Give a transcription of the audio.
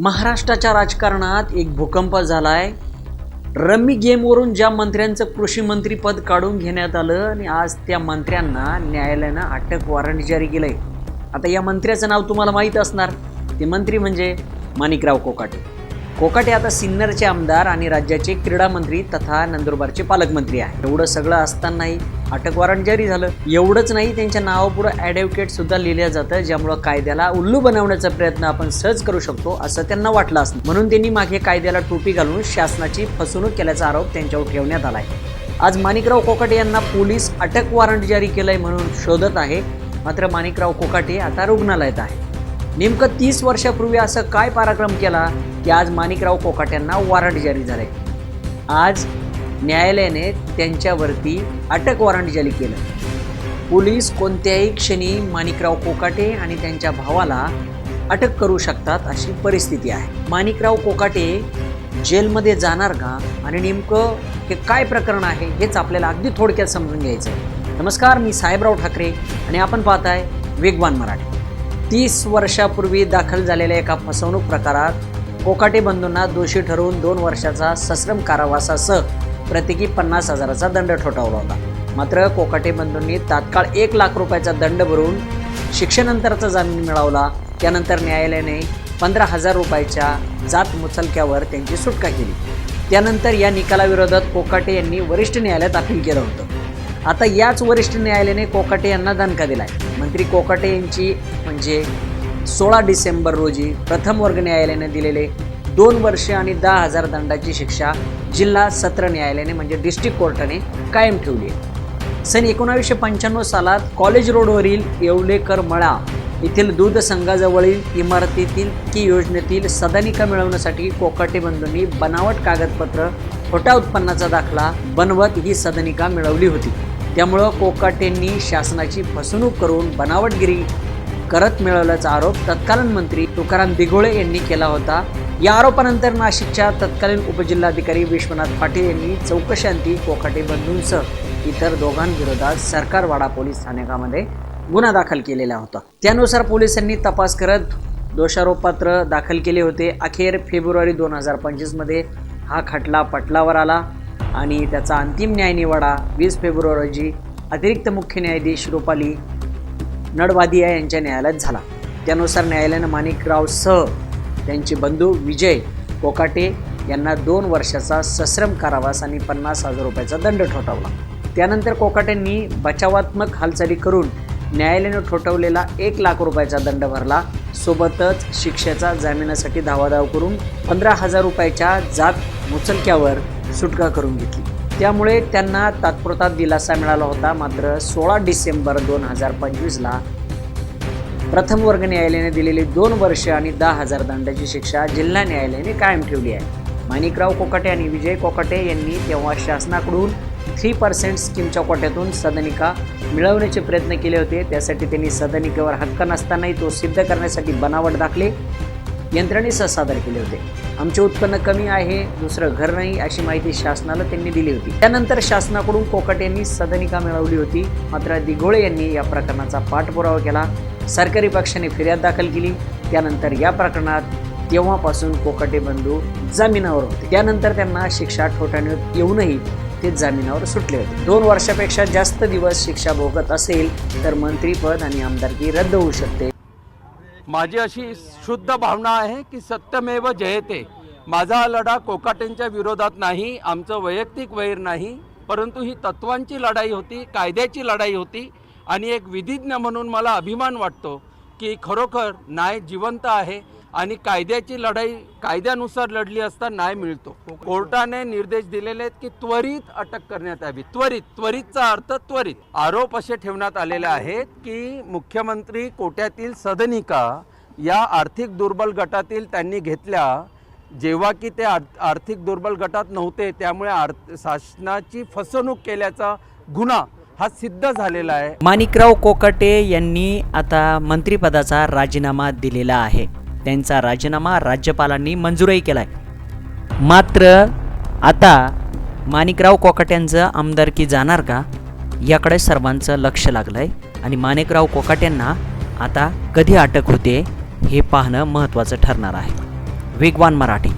महाराष्ट्राच्या राजकारणात एक भूकंप झालाय. रम्मी गेमवरून ज्या मंत्र्यांचं कृषी मंत्रीपद काढून घेण्यात आलं आणि आज त्या मंत्र्यांना न्यायालयानं अटक वॉरंट जारी केलंय. आता या मंत्र्याचं नाव तुम्हाला माहीत असणार. ते मंत्री म्हणजे माणिकराव कोकाटे. कोकाटे आता सिन्नरचे आमदार आणि राज्याचे क्रीडा मंत्री तथा नंदुरबारचे पालकमंत्री आहे एवढं सगळं असतानाही अटक वॉरंट जारी झालं. एवढंच नाही त्यांच्या नावापुढं ॲडव्होकेट सुद्धा लिहिलं जातं ज्यामुळं कायद्याला उल्लू बनवण्याचा प्रयत्न आपण सहज करू शकतो असं त्यांना वाटलं असतं. म्हणून त्यांनी मागे कायद्याला टोपी घालून शासनाची फसवणूक केल्याचा आरोप त्यांच्यावर ठेवण्यात आलाय. आज माणिकराव कोकाटे यांना पोलीस अटक वॉरंट जारी केलंय म्हणून शोधत आहे. मात्र माणिकराव कोकाटे आता रुग्णालयात आहे नेमकं तीस वर्षापूर्वी असं काय पराक्रम केला की आज माणिकराव कोकाट्यांना वॉरंट जारी झालंय? आज न्यायालयाने त्यांच्यावरती अटक वॉरंट जारी केलं. पोलीस कोणत्याही क्षणी माणिकराव कोकाटे आणि त्यांच्या भावाला अटक करू शकतात अशी परिस्थिती आहे. माणिकराव कोकाटे जेलमध्ये जाणार का? आणि नेमकं हे काय प्रकरण आहे हेच आपल्याला अगदी थोडक्यात समजून घ्यायचं आहे नमस्कार मी साहेबराव ठाकरे आणि आपण पाहताय वेगवान मराठी. तीस वर्षापूर्वी दाखल झालेल्या एका फसवणूक प्रकारात कोकाटे बंधूंना दोषी ठरवून दोन वर्षाचा सश्रम कारावासासह प्रत्येकी पन्नास हजाराचा दंड ठोठावला होता. मात्र कोकाटे बंधूंनी तात्काळ एक लाख रुपयाचा दंड भरून शिक्षेनंतरचा जामीन मिळवला. त्यानंतर न्यायालयाने पंधरा हजार रुपयाच्या जात मुचलक्यावर त्यांची सुटका केली. त्यानंतर या निकालाविरोधात कोकाटे यांनी वरिष्ठ न्यायालयात अपील केलं होतं. आता याच वरिष्ठ न्यायालयाने कोकाटे यांना दणका दिलाय. मंत्री कोकाटे यांची म्हणजे सोळा डिसेंबर रोजी प्रथम वर्ग न्यायालयाने दिलेले दोन वर्षे आणि दहा हजार दंडाची शिक्षा जिल्हा सत्र न्यायालयाने म्हणजे डिस्ट्रिक्ट कोर्टाने कायम ठेवली आहे. सन एकोणावीसशे पंच्याण्णव सालात कॉलेज रोडवरील येवलेकर मळा येथील दूध संघाजवळील इमारतीतील की योजनेतील सदनिका मिळवण्यासाठी कोकाटे बंधूंनी बनावट कागदपत्र खोट्या उत्पन्नाचा दाखला बनवत ही सदनिका मिळवली होती. त्यामुळं कोकाटेंनी शासनाची फसवणूक करून बनावटगिरी करत मिळवल्याचा आरोप तत्कालीन मंत्री तुकाराम दिघोळे यांनी केला होता. या आरोपानंतर नाशिकच्या तत्कालीन उपजिल्हाधिकारी विश्वनाथ पाटील यांनी चौकशांती कोकाटे बंधूंसह इतर दोघांविरोधात सरकारवाडा पोलीस स्थानकामध्ये गुन्हा दाखल केलेला होता. त्यानुसार पोलिसांनी तपास करत दोषारोपपत्र दाखल केले होते. अखेर फेब्रुवारी दोन हजार पंचवीसमध्ये हा खटला पटलावर आला आणि त्याचा अंतिम न्यायनिवाडा वीस फेब्रुवारी रोजी अतिरिक्त मुख्य न्यायाधीश रुपाली नडवादिया यांच्या न्यायालयात झाला. त्यानुसार न्यायालयानं माणिकरावसह त्यांचे बंधू विजय कोकाटे यांना दोन वर्षाचा सश्रम कारावास आणि पन्नास हजार रुपयाचा दंड ठोठावला. त्यानंतर कोकाटेंनी बचावात्मक हालचाली करून न्यायालयानं ठोठवलेला एक लाख रुपयाचा दंड भरला. सोबतच शिक्षेचा जामिनासाठी धावाधाव करून पंधरा हजार रुपयाच्या जात मुचलक्यावर सुटका करून घेतली. त्यामुळे त्यांना तात्पुरता दिलासा मिळाला होता. मात्र सोळा डिसेंबर दोन हजार पंचवीसला प्रथम वर्ग न्यायालयाने दिलेली दोन वर्ष आणि दहा हजार दंडाची शिक्षा जिल्हा न्यायालयाने कायम ठेवली आहे. माणिकराव कोकाटे आणि विजय कोकाटे यांनी तेव्हा शासनाकडून थ्री पर्सेंट स्कीमच्या कोट्यातून सदनिका मिळवण्याचे प्रयत्न केले होते. त्यासाठी त्यांनी सदनिकेवर हक्क नसतानाही तो सिद्ध करण्यासाठी बनावट दाखले. यंत्रणेसह सादर केले होते. आमचे उत्पन्न कमी आहे दुसरं घर नाही अशी माहिती शासनाला त्यांनी दिली होती. त्यानंतर शासनाकडून कोकट यांनी सदनिका मिळवली होती. मात्र दिघोळे यांनी या प्रकरणाचा पाठपुरावा केला. सरकारी पक्षाने फिर्याद दाखल केली. त्यानंतर या प्रकरणात तेव्हापासून कोकाटे बंधू जामिनावर होते. त्यानंतर त्यांना शिक्षा ठोठावण्यात येऊनही ते जामिनावर सुटले होते. दोन वर्षापेक्षा जास्त दिवस शिक्षा भोगत असेल तर मंत्रीपद आणि आमदारकी रद्द होऊ शकते. माझी अशी शुद्ध भावना आहे की सत्यमेव जयते. माझा हा लढा कोकाटेंच्या विरोधात नाही आमचं वैयक्तिक वैर नाही परंतु ही तत्वांची लढाई होती कायद्याची लढाई होती. आणि एक विधिज्ञ म्हणून मला अभिमान वाटतो की खरोखर न्याय जिवंत आहे आणि कायद्याची लढाई कायद्यानुसार लढली असता न्याय मिळतो. कोर्टाने निर्देश दिलेले आहेत की त्वरित अटक करण्यात यावी. त्वरित त्वरितचा अर्थ त्वरित. आरोप असे ठेवण्यात आलेले आहेत की मुख्यमंत्री कोट्यातील सदनिका या आर्थिक दुर्बल गटातील त्यांनी घेतल्या. जेव्हा की ते आर्थिक दुर्बल गटात नव्हते त्यामुळे आर्थ शासनाची फसवणूक केल्याचा गुन्हा हा सिद्ध झालेला आहे. माणिकराव कोकटे यांनी आता मंत्रिपदाचा राजीनामा दिलेला आहे. त्यांचा राजीनामा राज्यपालांनी मंजूरही केलाय. मात्र आता माणिकराव कोकाट्यांचं आमदारकी जाणार का? याकडे सर्वांचं लक्ष लागलंय आणि माणिकराव कोकाट्यांना आता कधी अटक होते हे पाहणं महत्त्वाचं ठरणार आहे. वेगवान मराठी.